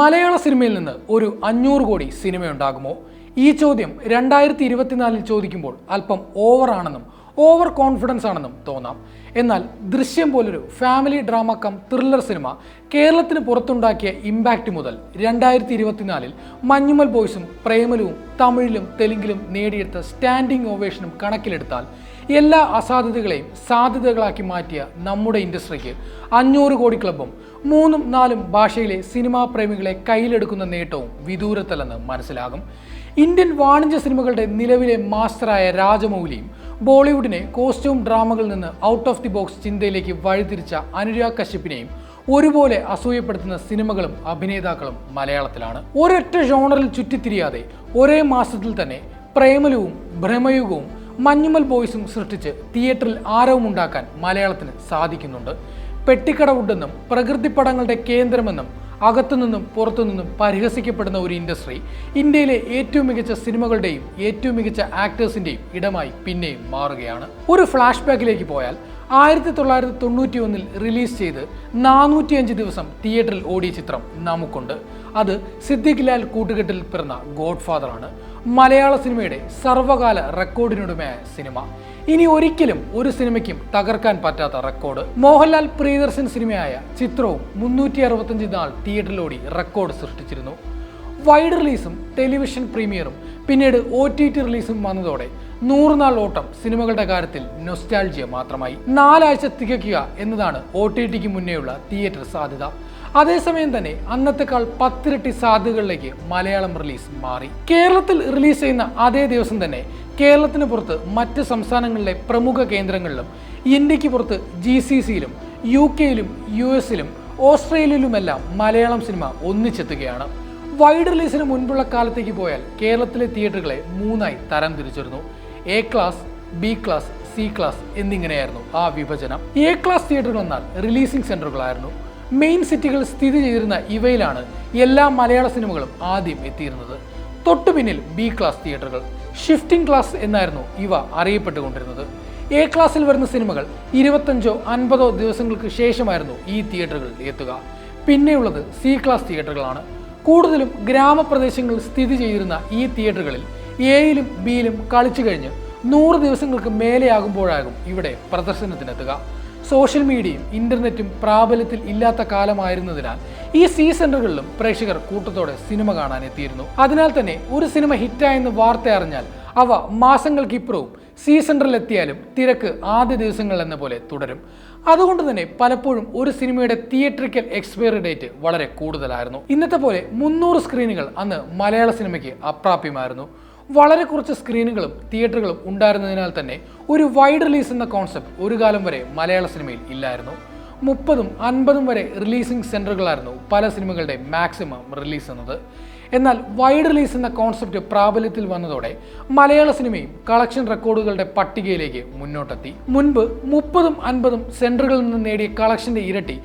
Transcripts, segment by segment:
മലയാള സിനിമയിൽ നിന്ന് ഒരു അഞ്ഞൂറ് കോടി സിനിമയുണ്ടാകുമോ ഈ ചോദ്യം രണ്ടായിരത്തി ഇരുപത്തിനാലിൽ ചോദിക്കുമ്പോൾ അല്പം ഓവറാണെന്നും ഓവർ കോൺഫിഡൻസ് ആണെന്നും തോന്നാം. എന്നാൽ ദൃശ്യം പോലൊരു family drama cum thriller cinema കേരളത്തിന് പുറത്തുണ്ടാക്കിയ ഇമ്പാക്റ്റ് മുതൽ രണ്ടായിരത്തി ഇരുപത്തിനാലിൽ മഞ്ഞുമൽ ബോയ്സും പ്രേമലുവും തമിഴിലും തെലുങ്കിലും നേടിയെടുത്ത സ്റ്റാൻഡിംഗ് ഓവേഷനും കണക്കിലെടുത്താൽ എല്ലാ അസാധ്യതകളെയും സാധ്യതകളാക്കി മാറ്റിയ നമ്മുടെ ഇൻഡസ്ട്രിക്ക് അഞ്ഞൂറ് കോടി ക്ലബും മൂന്നും നാലും ഭാഷയിലെ സിനിമാ പ്രേമികളെ കയ്യിലെടുക്കുന്ന നേട്ടവും വിദൂരത്തല്ലെന്ന് മനസ്സിലാകും. ഇന്ത്യൻ വാണിജ്യ സിനിമകളുടെ നിലവിലെ മാസ്റ്ററായ രാജമൗലിയും ബോളിവുഡിനെ കോസ്റ്റ്യൂം ഡ്രാമകളിൽ നിന്ന് ഔട്ട് ഓഫ് ദി ബോക്സ് ചിന്തയിലേക്ക് വഴിതിരിച്ച അനുരാഗ് കശ്യപിനെയും ഒരുപോലെ അസൂയപ്പെടുത്തുന്ന സിനിമകളും അഭിനേതാക്കളും മലയാളത്തിലാണ്. ഒരൊറ്റ ജോണറിൽ ചുറ്റിത്തിരിയാതെ ഒരേ മാസത്തിൽ തന്നെ പ്രേമലവും ഭ്രമയുഗവും മഞ്ഞുമൽ ബോയ്സും സൃഷ്ടിച്ച് തിയേറ്ററിൽ ആരവമുണ്ടാക്കാൻ മലയാളത്തിന് സാധിക്കുന്നുണ്ട്. പെട്ടിക്കടവുണ്ടെന്നും പ്രകൃതി പടങ്ങളുടെ കേന്ദ്രമെന്നും അകത്തുനിന്നും പുറത്തുനിന്നും പരിഹസിക്കപ്പെടുന്ന ഒരു ഇൻഡസ്ട്രി ഇന്ത്യയിലെ ഏറ്റവും മികച്ച സിനിമകളുടെയും ഏറ്റവും മികച്ച ആക്ടേഴ്സിന്റെയും ഇടമായി പിന്നെയും മാറുകയാണ്. ഒരു ഫ്ലാഷ് ബാക്കിലേക്ക് പോയാൽ ആയിരത്തി തൊള്ളായിരത്തി തൊണ്ണൂറ്റി ഒന്നിൽ റിലീസ് ചെയ്ത് നാനൂറ്റിയഞ്ച് ദിവസം തിയേറ്ററിൽ ഓടിയ ചിത്രം നമുക്കുണ്ട്. അത് സിദ്ദിഖ് ലാൽ കൂട്ടുകെട്ടിൽ പിറന്ന ഗോഡ് ഫാദറാണ് മലയാള സിനിമയുടെ സർവകാല റെക്കോർഡിനുടമയായ സിനിമ. ഇനി ഒരിക്കലും ഒരു സിനിമയ്ക്കും തകർക്കാൻ പറ്റാത്ത റെക്കോർഡ്. മോഹൻലാൽ പ്രിയദർശൻ സിനിമയായ ചിത്രവും മുന്നൂറ്റി അറുപത്തഞ്ച് നാൾ തിയേറ്ററിലോടി റെക്കോർഡ് സൃഷ്ടിച്ചിരുന്നു. വൈഡ് റിലീസും ടെലിവിഷൻ പ്രീമിയറും പിന്നീട് ഒ ടി ടി റിലീസും വന്നതോടെ നൂറുനാൾ ഓട്ടം സിനിമകളുടെ കാര്യത്തിൽ നൊസ്റ്റാൾജിയ മാത്രമായി. നാലാഴ്ച തികയ്ക്കുക എന്നതാണ് ഒ ടി ടിക്ക് മുന്നേയുള്ള തിയേറ്റർ സാധ്യത. അതേസമയം തന്നെ അന്നത്തെക്കാൾ പത്തിരട്ടി സാധ്യതകളിലേക്ക് മലയാളം റിലീസ് മാറി. കേരളത്തിൽ റിലീസ് ചെയ്യുന്ന അതേ ദിവസം തന്നെ കേരളത്തിന് പുറത്ത് മറ്റ് സംസ്ഥാനങ്ങളിലെ പ്രമുഖ കേന്ദ്രങ്ങളിലും ഇന്ത്യയ്ക്ക് പുറത്ത് ജി സി സിയിലും യു കെയിലും യു എസിലും ഓസ്ട്രേലിയയിലുമെല്ലാം മലയാളം സിനിമ ഒന്നിച്ചെത്തുകയാണ്. വൈഡ് റിലീസിന് മുൻപുള്ള കാലത്തേക്ക് പോയാൽ കേരളത്തിലെ തിയേറ്ററുകളെ മൂന്നായി തരം തിരിച്ചിരുന്നു. A class B class C class എന്നിങ്ങനെയായിരുന്നു ആ വിഭജനം. എ ക്ലാസ് തിയേറ്ററുകൾ എന്നാൽ റിലീസിംഗ് സെന്ററുകളായിരുന്നു. മെയിൻ സിറ്റികൾ സ്ഥിതി ചെയ്തിരുന്ന ഇവയിലാണ് എല്ലാ മലയാള സിനിമകളും ആദ്യം എത്തിയിരുന്നത്. തൊട്ടു പിന്നിൽ ബി ക്ലാസ് തിയേറ്ററുകൾ ഷിഫ്റ്റിംഗ് ക്ലാസ് എന്നായിരുന്നു ഇവ അറിയപ്പെട്ടുകൊണ്ടിരുന്നത്. എ ക്ലാസ്സിൽ വരുന്ന സിനിമകൾ ഇരുപത്തഞ്ചോ അൻപതോ ദിവസങ്ങൾക്ക് ശേഷമായിരുന്നു ഈ തിയേറ്ററുകളിൽ എത്തുക. പിന്നെയുള്ളത് സി ക്ലാസ് തിയേറ്ററുകളാണ്. കൂടുതലും ഗ്രാമപ്രദേശങ്ങളിൽ സ്ഥിതി ചെയ്തിരുന്ന ഈ തിയേറ്ററുകളിൽ എയിലും ബിയിലും കളിച്ചു കഴിഞ്ഞ് നൂറ് ദിവസങ്ങൾക്ക് മേലെയാകുമ്പോഴാകും ഇവിടെ പ്രദർശനത്തിനെത്തുക. സോഷ്യൽ മീഡിയയും ഇന്റർനെറ്റും പ്രാബല്യത്തിൽ ഇല്ലാത്ത കാലമായിരുന്നതിനാൽ ഈ സീസണുകളിലും പ്രേക്ഷകർ കൂട്ടത്തോടെ സിനിമ കാണാൻ എത്തിയിരുന്നു. അതിനാൽ തന്നെ ഒരു സിനിമ ഹിറ്റായെന്ന് വാർത്ത അറിഞ്ഞാൽ അവ മാസങ്ങൾക്കിപ്പുറവും സി സെന്ററിൽ എത്തിയാലും തിരക്ക് ആദ്യ ദിവസങ്ങൾ എന്ന പോലെ തുടരും. അതുകൊണ്ട് തന്നെ പലപ്പോഴും ഒരു സിനിമയുടെ തിയേറ്ററിക്കൽ എക്സ്പയറി ഡേറ്റ് വളരെ കൂടുതലായിരുന്നു. ഇന്നത്തെ പോലെ മുന്നൂറ് സ്ക്രീനുകൾ അന്ന് മലയാള സിനിമയ്ക്ക് അപ്രാപ്യമായിരുന്നു. വളരെ കുറച്ച് സ്ക്രീനുകളും തിയേറ്ററുകളും ഉണ്ടായിരുന്നതിനാൽ തന്നെ ഒരു വൈഡ് റിലീസ് എന്ന കോൺസെപ്റ്റ് ഒരു കാലം വരെ മലയാള സിനിമയിൽ ഇല്ലായിരുന്നു. മുപ്പതും അൻപതും വരെ റിലീസിംഗ് സെന്ററുകളായിരുന്നു പല സിനിമകളുടെ മാക്സിമം റിലീസ് എന്നത്. എന്നാൽ വൈഡ് റിലീസ് എന്ന കോൺസെപ്റ്റ് പ്രാബല്യത്തിൽ വന്നതോടെ മലയാള സിനിമയും കളക്ഷൻ റെക്കോർഡുകളുടെ പട്ടികയിലേക്ക് മുന്നോട്ടെത്തി. മുൻപ് മുപ്പതും അൻപതും സെന്ററുകളിൽ നിന്ന് നേടിയ കളക്ഷന്റെ ഇരട്ടി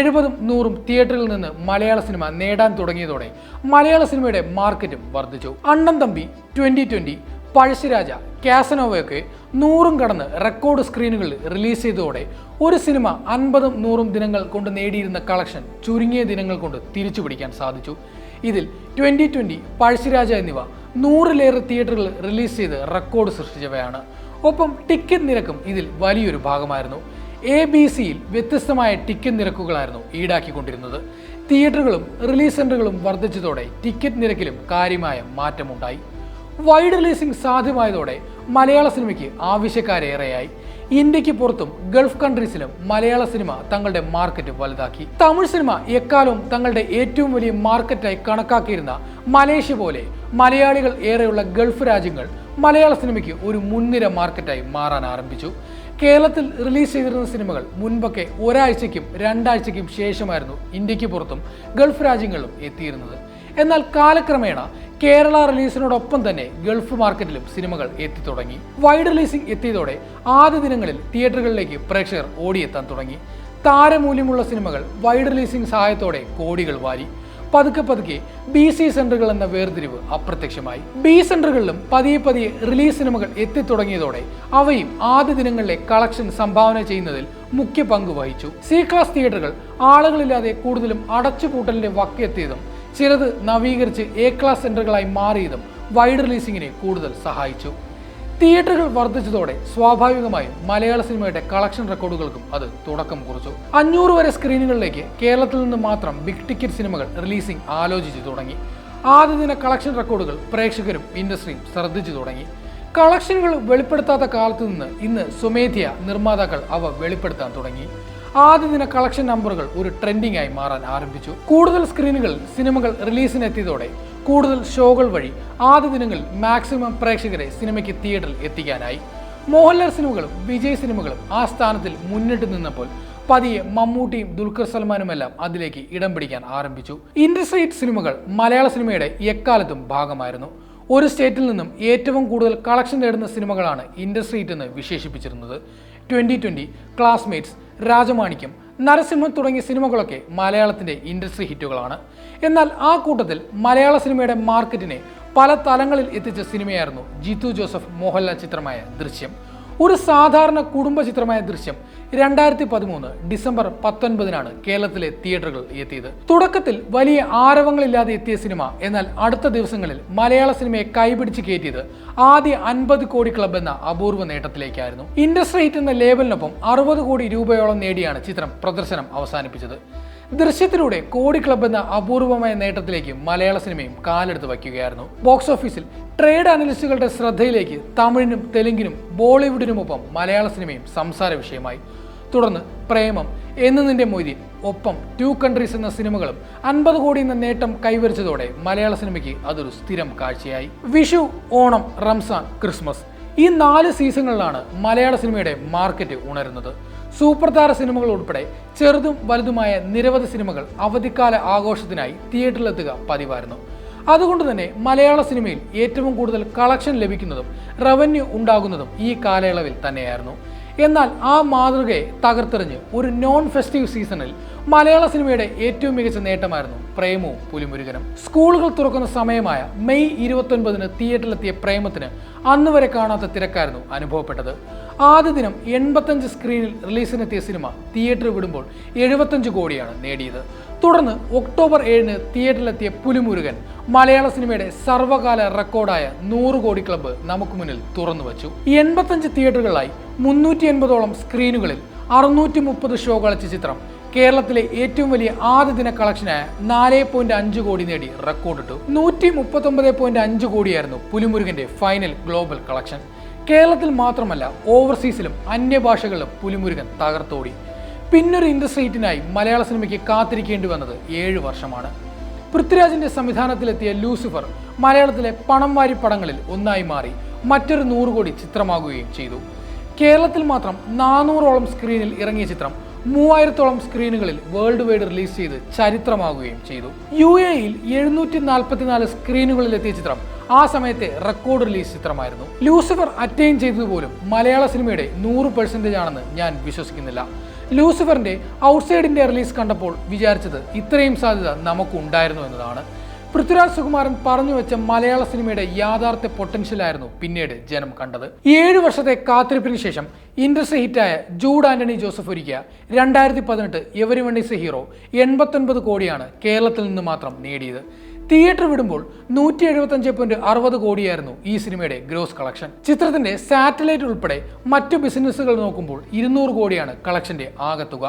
എഴുപതും നൂറും തിയേറ്ററിൽ നിന്ന് മലയാള സിനിമ നേടാൻ തുടങ്ങിയതോടെ മലയാള സിനിമയുടെ മാർക്കറ്റും വർദ്ധിച്ചു. അണ്ണൻ തമ്പി ട്വന്റി ട്വന്റി പഴശ്ശിരാജ കാസനോവയൊക്കെ നൂറും കടന്ന് റെക്കോർഡ് സ്ക്രീനുകളിൽ റിലീസ് ചെയ്തതോടെ ഒരു സിനിമ അൻപതും നൂറും ദിനങ്ങൾ കൊണ്ട് നേടിയിരുന്ന കളക്ഷൻ ചുരുങ്ങിയ ദിനങ്ങൾ കൊണ്ട് തിരിച്ചു പിടിക്കാൻ സാധിച്ചു. ഇതിൽ ട്വന്റി ട്വന്റി പഴശ്ശിരാജ എന്നിവ നൂറിലേറെ തിയേറ്ററുകൾ റിലീസ് ചെയ്ത് റെക്കോർഡ് സൃഷ്ടിച്ചവയാണ്. ഒപ്പം ടിക്കറ്റ് നിരക്കും ഇതിൽ വലിയൊരു ഭാഗമായിരുന്നു. എ ബി സിയിൽ വ്യത്യസ്തമായ ടിക്കറ്റ് നിരക്കുകളായിരുന്നു ഈടാക്കിക്കൊണ്ടിരുന്നത്. തിയേറ്ററുകളും റിലീസ് സെന്ററുകളും വർദ്ധിച്ചതോടെ ടിക്കറ്റ് നിരക്കിലും കാര്യമായ മാറ്റമുണ്ടായി. വൈഡ് റിലീസിംഗ് സാധ്യമായതോടെ മലയാള സിനിമയ്ക്ക് ആവശ്യക്കാരേറെയായി. ഇന്ത്യയ്ക്ക് പുറത്തും ഗൾഫ് കൺട്രീസിലും മലയാള സിനിമ തങ്ങളുടെ മാർക്കറ്റ് വലുതാക്കി. തമിഴ് സിനിമ എക്കാലവും തങ്ങളുടെ ഏറ്റവും വലിയ മാർക്കറ്റായി കണക്കാക്കിയിരുന്ന മലേഷ്യ പോലെ മലയാളികൾ ഏറെയുള്ള ഗൾഫ് രാജ്യങ്ങൾ മലയാള സിനിമയ്ക്ക് ഒരു മുൻനിര മാർക്കറ്റായി മാറാൻ ആരംഭിച്ചു. കേരളത്തിൽ റിലീസ് ചെയ്തിരുന്ന സിനിമകൾ മുൻപൊക്കെ ഒരാഴ്ചയ്ക്കും രണ്ടാഴ്ചയ്ക്കും ശേഷമായിരുന്നു ഇന്ത്യയ്ക്ക് പുറത്തും ഗൾഫ് രാജ്യങ്ങളിലും എത്തിയിരുന്നത്. എന്നാൽ കാലക്രമേണ കേരള റിലീസിനോടൊപ്പം തന്നെ ഗൾഫ് മാർക്കറ്റിലും സിനിമകൾ എത്തിത്തുടങ്ങി. വൈഡ് റിലീസിംഗ് എത്തിയതോടെ ആദ്യ ദിനങ്ങളിൽ തിയേറ്ററുകളിലേക്ക് പ്രേക്ഷകർ ഓടിയെത്താൻ തുടങ്ങി. താരമൂല്യമുള്ള സിനിമകൾ വൈഡ് റിലീസിംഗ് സഹായത്തോടെ കോടികൾ വാരി. പതുക്കെ പതുക്കെ ബി സി സെന്ററുകൾ എന്ന വേർതിരിവ് അപ്രത്യക്ഷമായി. ബി സെന്ററുകളിലും പതിയെ പതിയെ റിലീസ് സിനിമകൾ എത്തിത്തുടങ്ങിയതോടെ അവയും ആദ്യ ദിനങ്ങളിലെ കളക്ഷൻ സംഭാവന ചെയ്യുന്നതിൽ മുഖ്യ പങ്ക് വഹിച്ചു. സി ക്ലാസ് തിയേറ്ററുകൾ ആളുകളില്ലാതെ കൂടുതലും അടച്ചുപൂട്ടലിന്റെ വക്കെത്തിയതും ചിലത് നവീകരിച്ച് എ ക്ലാസ് സെന്ററുകളായി മാറിയതും വൈഡ് റിലീസിങ്ങിനെ കൂടുതൽ സഹായിച്ചു. തിയേറ്ററുകൾ വർദ്ധിച്ചതോടെ സ്വാഭാവികമായും മലയാള സിനിമയുടെ കളക്ഷൻ റെക്കോർഡുകൾക്കും അത് തുടക്കം കുറിച്ചു. അഞ്ഞൂറ് വരെ സ്ക്രീനുകളിലേക്ക് കേരളത്തിൽ നിന്ന് മാത്രം ബിഗ് ടിക്കറ്റ് സിനിമകൾ റിലീസിംഗ് ആലോചിച്ചു തുടങ്ങി. ആദ്യ ദിന കളക്ഷൻ റെക്കോർഡുകൾ പ്രേക്ഷകരും ഇൻഡസ്ട്രിയും ശ്രദ്ധിച്ചു തുടങ്ങി. കളക്ഷനുകൾ വെളിപ്പെടുത്താത്ത കാലത്തു നിന്ന് ഇന്ന് സ്വമേധ്യ നിർമ്മാതാക്കൾ അവ വെളിപ്പെടുത്താൻ തുടങ്ങി. ആദ്യ ദിന കളക്ഷൻ നമ്പറുകൾ ഒരു ട്രെൻഡിംഗ് ആയി മാറാൻ ആരംഭിച്ചു. കൂടുതൽ സ്ക്രീനുകളിൽ സിനിമകൾ റിലീസിനെത്തിയതോടെ കൂടുതൽ ഷോകൾ വഴി ആദ്യ ദിനങ്ങളിൽ മാക്സിമം പ്രേക്ഷകരെ സിനിമയ്ക്ക് തിയേറ്ററിൽ എത്തിക്കാനായി. മോഹൻലാൽ സിനിമകളും വിജയ് സിനിമകളും ആ സ്ഥാനത്തിൽ മുന്നിട്ട് നിന്നപ്പോൾ പതിയെ മമ്മൂട്ടിയും ദുൽഖർ സൽമാനുമെല്ലാം അതിലേക്ക് ഇടം പിടിക്കാൻ ആരംഭിച്ചു. ഇൻഡസ്ട്രീറ്റ് സിനിമകൾ മലയാള സിനിമയുടെ എക്കാലത്തും ഭാഗമായിരുന്നു. ഒരു സ്റ്റേറ്റിൽ നിന്നും ഏറ്റവും കൂടുതൽ കളക്ഷൻ നേടുന്ന സിനിമകളാണ് ഇൻഡസ്ട്രീറ്റ് എന്ന് വിശേഷിപ്പിച്ചിരുന്നത്. Twenty twenty classmates Rajamanikyam Narasimham തുടങ്ങിയ സിനിമകളൊക്കെ മലയാളത്തിന്റെ ഇൻഡസ്ട്രി ഹിറ്റുകളാണ്. എന്നാൽ ആ കൂട്ടത്തിൽ മലയാള സിനിമയുടെ മാർക്കറ്റിനെ പല തലങ്ങളിൽ എത്തിച്ച സിനിമയായിരുന്നു ജിത്തു ജോസഫ് മോഹൻലാൽ ചിത്രമായ ദൃശ്യം. ഒരു സാധാരണ കുടുംബ ചിത്രമായ ദൃശ്യം. രണ്ടായിരത്തി പതിമൂന്ന് ഡിസംബർ പത്തൊൻപതിനാണ് കേരളത്തിലെ തിയേറ്ററുകൾ എത്തിയത്. തുടക്കത്തിൽ വലിയ ആരവങ്ങളില്ലാതെ എത്തിയ സിനിമ എന്നാൽ അടുത്ത ദിവസങ്ങളിൽ മലയാള സിനിമയെ കൈപിടിച്ച് കയറ്റിയത് ആദ്യ അൻപത് കോടി ക്ലബ് എന്ന അപൂർവ നേട്ടത്തിലേക്കായിരുന്നു. ഇൻഡസ്ട്രി ഹിറ്റ് എന്ന ലേബലിനൊപ്പം അറുപത് കോടി രൂപയോളം നേടിയാണ് ചിത്രം പ്രദർശനം അവസാനിപ്പിച്ചത്. ദൃശ്യത്തിലൂടെ കോടി ക്ലബ് എന്ന അപൂർവമായ നേട്ടത്തിലേക്ക് മലയാള സിനിമയും കാലെടുത്ത് വയ്ക്കുകയായിരുന്നു. ബോക്സ് ഓഫീസിൽ ട്രേഡ് അനലിസ്റ്റുകളുടെ ശ്രദ്ധയിലേക്ക് തമിഴിനും തെലുങ്കിനും ബോളിവുഡിനുമൊപ്പം മലയാള സിനിമയും സംസാര വിഷയമായി. തുടർന്ന് പ്രേമം എന്ന് നിന്റെ മൊയ്തീൻ ഒപ്പം ടു കൺട്രീസ് എന്ന സിനിമകളും അൻപത് കോടി എന്ന നേട്ടം കൈവരിച്ചതോടെ മലയാള സിനിമയ്ക്ക് അതൊരു സ്ഥിരം കാഴ്ചയായി. വിഷു ഓണം റംസാൻ ക്രിസ്മസ് ഈ നാല് സീസണുകളിലാണ് മലയാള സിനിമയുടെ മാർക്കറ്റ് ഉണരുന്നത്. സൂപ്പർ താര സിനിമകൾ ഉൾപ്പെടെ ചെറുതും വലുതുമായ നിരവധി സിനിമകൾ അവധിക്കാല ആഘോഷത്തിനായി തിയേറ്ററിലെത്തുക പതിവായിരുന്നു. അതുകൊണ്ട് തന്നെ മലയാള സിനിമയിൽ ഏറ്റവും കൂടുതൽ കളക്ഷൻ ലഭിക്കുന്നതും റവന്യൂ ഉണ്ടാകുന്നതും ഈ കാലയളവിൽ തന്നെയായിരുന്നു. എന്നാൽ ആ മാതൃകയെ തകർത്തെറിഞ്ഞ് ഒരു നോൺ ഫെസ്റ്റീവ് സീസണിൽ മലയാള സിനിമയുടെ ഏറ്റവും മികച്ച നേട്ടമായിരുന്നു പ്രേമവും പുലിമുരുകനും. സ്കൂളുകൾ തുറക്കുന്ന സമയമായ മെയ് ഇരുപത്തൊൻപതിന് തിയേറ്ററിലെത്തിയ പ്രേമത്തിന് അന്ന് വരെ കാണാത്ത തിരക്കായിരുന്നു അനുഭവപ്പെട്ടത്. ആദ്യ ദിനം എൺപത്തഞ്ച് സ്ക്രീനിൽ റിലീസിനെത്തിയ സിനിമ തിയേറ്ററിൽ വിടുമ്പോൾ എഴുപത്തഞ്ച് കോടിയാണ് നേടിയത്. തുടർന്ന് ഒക്ടോബർ ഏഴിന് തിയേറ്ററിലെത്തിയ പുലിമുരുകൻ മലയാള സിനിമയുടെ സർവകാല റെക്കോർഡായ നൂറ് കോടി ക്ലബ്ബ് നമുക്ക് മുന്നിൽ തുറന്നു വച്ചു എൺപത്തഞ്ച് തിയേറ്ററുകളായി മുന്നൂറ്റി എൺപതോളം സ്ക്രീനുകളിൽ അറുന്നൂറ്റി മുപ്പത് ഷോ കളിച്ച ചിത്രം കേരളത്തിലെ ഏറ്റവും വലിയ ആദ്യ ദിന കളക്ഷനായ നാല് പോയിന്റ് അഞ്ച് കോടി നേടി റെക്കോർഡിട്ടു. നൂറ്റി മുപ്പത്തൊമ്പത് പോയിന്റ് അഞ്ച് കോടിയായിരുന്നു പുലിമുരുകന്റെ ഫൈനൽ ഗ്ലോബൽ കളക്ഷൻ കേരളത്തിൽ മാത്രമല്ല ഓവർസീസിലും അന്യഭാഷകളിലും പുലിമുരുകൻ തകർത്തോടി. പിന്നൊരു ഇൻഡസ്ട്രീറ്റിനായി മലയാള സിനിമയ്ക്ക് കാത്തിരിക്കേണ്ടി വന്നത് ഏഴ് വർഷമാണ്. പൃഥ്വിരാജിന്റെ സംവിധാനത്തിലെത്തിയ ലൂസിഫർ മലയാളത്തിലെ പണം വാരി പടങ്ങളിൽ ഒന്നായി മാറി മറ്റൊരു നൂറ് കോടി ചിത്രമാകുകയും ചെയ്തു. കേരളത്തിൽ മാത്രം നാനൂറോളം സ്ക്രീനിൽ ഇറങ്ങിയ ചിത്രം മൂവായിരത്തോളം സ്ക്രീനുകളിൽ വേൾഡ് വൈഡ് റിലീസ് ചെയ്ത് ചരിത്രമാകുകയും ചെയ്തു. യു എയിൽ എഴുന്നൂറ്റി നാൽപ്പത്തിനാല് സ്ക്രീനുകളിൽ എത്തിയ ചിത്രം ആ സമയത്തെ റെക്കോർഡ് റിലീസ് ചിത്രമായിരുന്നു. ലൂസിഫർ അറ്റൈൻ ചെയ്തതുപോലും മലയാള സിനിമയുടെ നൂറ് പെർസെന്റേജ് ആണെന്ന് ഞാൻ വിശ്വസിക്കുന്നില്ല. ലൂസിഫറിന്റെ ഔട്ട്സൈഡിന്റെ റിലീസ് കണ്ടപ്പോൾ വിചാരിച്ചത് ഇത്രയും സാധ്യത നമുക്കുണ്ടായിരുന്നു എന്നതാണ്. പൃഥ്വിരാജ് സുകുമാരൻ പറഞ്ഞു വെച്ച മലയാള സിനിമയുടെ യാഥാർത്ഥ്യ പൊട്ടൻഷ്യലായിരുന്നു പിന്നീട് ജനം കണ്ടത്. ഏഴു വർഷത്തെ കാത്തിരിപ്പിന് ശേഷം ഇൻഡസ്ട്രി ഹിറ്റായ ജൂഡ് ആന്റണി ജോസഫ് ഒരുക്കിയ രണ്ടായിരത്തി പതിനെട്ട് എവരി എ ഹീറോ എൺപത്തൊൻപത് കോടിയാണ് കേരളത്തിൽ നിന്ന് മാത്രം നേടിയത്. തിയേറ്റർ വിടുമ്പോൾ നൂറ്റി എഴുപത്തഞ്ച് പോയിന്റ് അറുപത് കോടിയായിരുന്നു ഈ സിനിമയുടെ ഗ്രോസ് കളക്ഷൻ ചിത്രത്തിന്റെ സാറ്റലൈറ്റ് ഉൾപ്പെടെ മറ്റു ബിസിനസ്സുകൾ നോക്കുമ്പോൾ ഇരുന്നൂറ് കോടിയാണ് കളക്ഷന്റെ ആകത്തുക.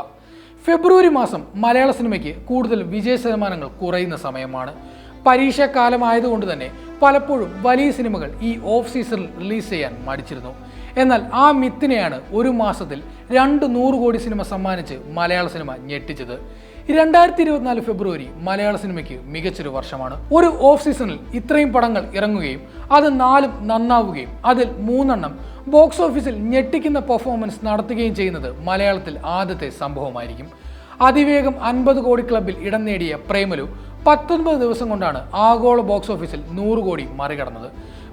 ഫെബ്രുവരി മാസം മലയാള സിനിമയ്ക്ക് കൂടുതൽ വിജയ ശതമാനങ്ങൾ കുറയുന്ന സമയമാണ്. പരീക്ഷാക്കാലമായതുകൊണ്ട് തന്നെ പലപ്പോഴും വലിയ സിനിമകൾ ഈ ഓഫ് സീസണിൽ റിലീസ് ചെയ്യാൻ മടിച്ചിരുന്നു. എന്നാൽ ആ മിത്തിനെയാണ് ഒരു മാസത്തിൽ രണ്ട് നൂറ് കോടി സിനിമ സമ്മാനിച്ച് മലയാള സിനിമ ഞെട്ടിച്ചത്. രണ്ടായിരത്തി ഇരുപത്തിനാല് ഫെബ്രുവരി മലയാള സിനിമയ്ക്ക് മികച്ചൊരു വർഷമാണ്. ഒരു ഓഫ് സീസണിൽ ഇത്രയും പടങ്ങൾ ഇറങ്ങുകയും അത് നാലും നന്നാവുകയും അതിൽ മൂന്നെണ്ണം ബോക്സ് ഓഫീസിൽ ഞെട്ടിക്കുന്ന പെർഫോമൻസ് നടത്തുകയും ചെയ്യുന്നത് മലയാളത്തിൽ ആദ്യത്തെ സംഭവമായിരിക്കും. അതിവേഗം അൻപത് കോടി ക്ലബിൽ ഇടം നേടിയ പ്രേമലു പത്തൊൻപത് ദിവസം കൊണ്ടാണ് ആഗോള ബോക്സ് ഓഫീസിൽ നൂറ് കോടി മറികടന്നത്.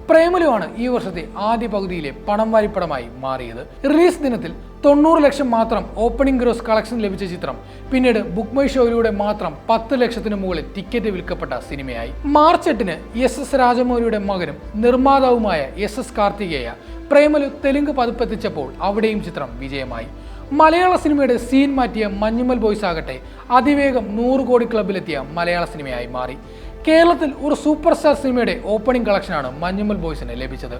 പ്രേമലുവാണ് ഈ വർഷത്തെ ആദ്യ പകുതിയിലെ പണം വാരിപ്പടമായി മാറിയത്. റിലീസ് ദിനത്തിൽ തൊണ്ണൂറ് ലക്ഷം മാത്രം ഓപ്പണിംഗ് ഗ്രോസ് കളക്ഷൻ ലഭിച്ച ചിത്രം പിന്നീട് ബുക്ക് മൈ ഷോയിലൂടെ മാത്രം പത്ത് ലക്ഷത്തിന് മുകളിൽ ടിക്കറ്റ് വിൽക്കപ്പെട്ട സിനിമയായി. മാർച്ച് എട്ടിന് എസ് എസ് രാജമൗലിയുടെ മകനും നിർമ്മാതാവുമായ എസ് എസ് കാർത്തികേയ പ്രേമലു തെലുങ്ക് പതിപ്പെത്തിച്ചപ്പോൾ അവിടെയും ചിത്രം വിജയമായി. മലയാള സിനിമയുടെ സീൻ മാറ്റിയ മഞ്ഞുമൽ ബോയ്സ് ആകട്ടെ അതിവേഗം നൂറ് കോടി ക്ലബിലെത്തിയ മലയാള സിനിമയായി മാറി. കേരളത്തിൽ ഒരു സൂപ്പർ സ്റ്റാർ സിനിമയുടെ ഓപ്പണിംഗ് കളക്ഷനാണ് മഞ്ഞുമൽ ബോയ്സിന് ലഭിച്ചത്.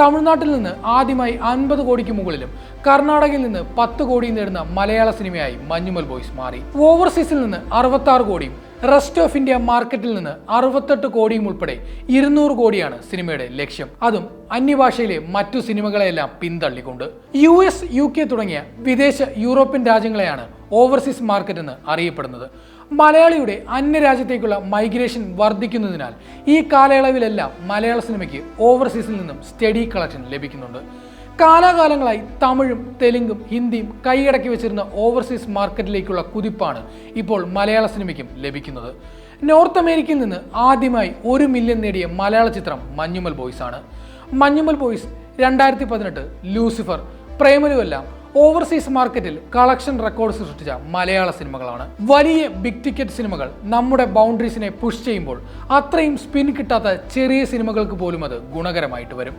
തമിഴ്നാട്ടിൽ നിന്ന് ആദ്യമായി അൻപത് കോടിക്ക് മുകളിലും കർണാടകയിൽ നിന്ന് പത്ത് കോടിയും നേടുന്ന മലയാള സിനിമയായി മഞ്ഞുമൽ ബോയ്സ് മാറി. ഓവർസീസിൽ നിന്ന് അറുപത്തി ആറ് കോടിയും റെസ്റ്റ് ഓഫ് ഇന്ത്യ മാർക്കറ്റിൽ നിന്ന് അറുപത്തെട്ട് കോടിയും ഉൾപ്പെടെ ഇരുന്നൂറ് കോടിയാണ് സിനിമയുടെ ലക്ഷ്യം. അതും അന്യഭാഷയിലെ മറ്റു സിനിമകളെയെല്ലാം പിന്തള്ളിക്കൊണ്ട്. യു എസ് യു കെ തുടങ്ങിയ വിദേശ യൂറോപ്യൻ രാജ്യങ്ങളെയാണ് ഓവർസീസ് മാർക്കറ്റ് എന്ന് അറിയപ്പെടുന്നത്. മലയാളിയുടെ അന്യ രാജ്യത്തേക്കുള്ള മൈഗ്രേഷൻ വർദ്ധിക്കുന്നതിനാൽ ഈ കാലയളവിലെല്ലാം മലയാള സിനിമയ്ക്ക് ഓവർസീസിൽ നിന്നും സ്റ്റഡി കളക്ഷൻ ലഭിക്കുന്നുണ്ട്. കാലാകാലങ്ങളായി തമിഴും തെലുങ്കും ഹിന്ദിയും കൈയടക്കി വെച്ചിരുന്ന ഓവർസീസ് മാർക്കറ്റിലേക്കുള്ള കുതിപ്പാണ് ഇപ്പോൾ മലയാള സിനിമയ്ക്കും ലഭിക്കുന്നത്. നോർത്ത് അമേരിക്കയിൽ നിന്ന് ആദ്യമായി ഒരു മില്യൺ നേടിയ മലയാള ചിത്രം മഞ്ഞുമൽ ബോയ്സ് ആണ്. മഞ്ഞുമൽ ബോയ്സ് രണ്ടായിരത്തി പതിനെട്ട് ലൂസിഫർ പ്രേമലുമെല്ലാം ഓവർസീസ് മാർക്കറ്റിൽ കളക്ഷൻ റെക്കോർഡ് സൃഷ്ടിച്ച മലയാള സിനിമകളാണ്. വലിയ ബിഗ് ടിക്കറ്റ് സിനിമകൾ നമ്മുടെ ബൗണ്ടറീസിനെ പുഷ് ചെയ്യുമ്പോൾ അത്രയും സ്പിൻ കിട്ടാത്ത ചെറിയ സിനിമകൾക്ക് പോലും അത് ഗുണകരമായിട്ട് വരും.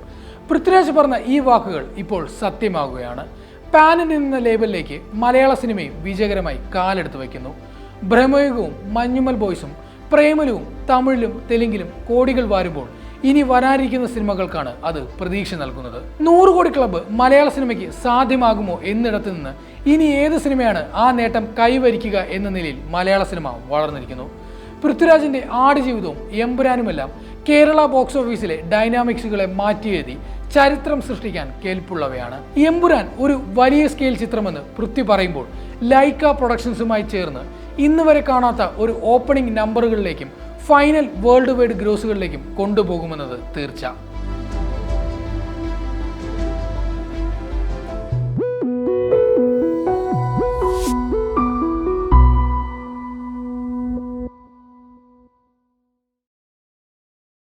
പൃഥ്വിരാജ് പറഞ്ഞ ഈ വാക്കുകൾ ഇപ്പോൾ സത്യമാകുകയാണ്. പാനിൽ എന്ന ലേബലിലേക്ക് മലയാള സിനിമയും വിജയകരമായി കാലെടുത്ത് വയ്ക്കുന്നു. ബ്രഹ്മയുഗവും മഞ്ഞുമൽ ബോയ്സും പ്രേമലുവും തമിഴിലും തെലുങ്കിലും കോടികൾ വാരുമ്പോൾ ഇനി വരാനിരിക്കുന്ന സിനിമകൾക്കാണ് അത് പ്രതീക്ഷ നൽകുന്നത്. നൂറ് കോടി ക്ലബ്ബ് മലയാള സിനിമയ്ക്ക് സാധ്യമാകുമോ എന്നിടത്ത് നിന്ന് ഇനി ഏത് സിനിമയാണ് ആ നേട്ടം കൈവരിക്കുക എന്ന നിലയിൽ മലയാള സിനിമ വളർന്നിരിക്കുന്നു. പൃഥ്വിരാജിന്റെ ആടുജീവിതവും എമ്പുരാനുമെല്ലാം കേരള ബോക്സ് ഓഫീസിലെ ഡൈനാമിക്സുകളെ മാറ്റിയെഴുതി ചരിത്രം സൃഷ്ടിക്കാൻ കേൾപ്പുള്ളവയാണ് എമ്പുരാൻ ഒരു വലിയ സ്കെയിൽ ചിത്രമെന്ന് പൃഥ്വി പറയുമ്പോൾ ലൈക്ക പ്രൊഡക്ഷൻസുമായി ചേർന്ന് ഇന്ന് വരെ കാണാത്ത ഒരു ഓപ്പണിംഗ് നമ്പറുകളിലേക്കും ഫൈനൽ വേൾഡ് വൈഡ് ഗ്രോസുകളിലേക്കും കൊണ്ടുപോകുമെന്നത് തീർച്ച.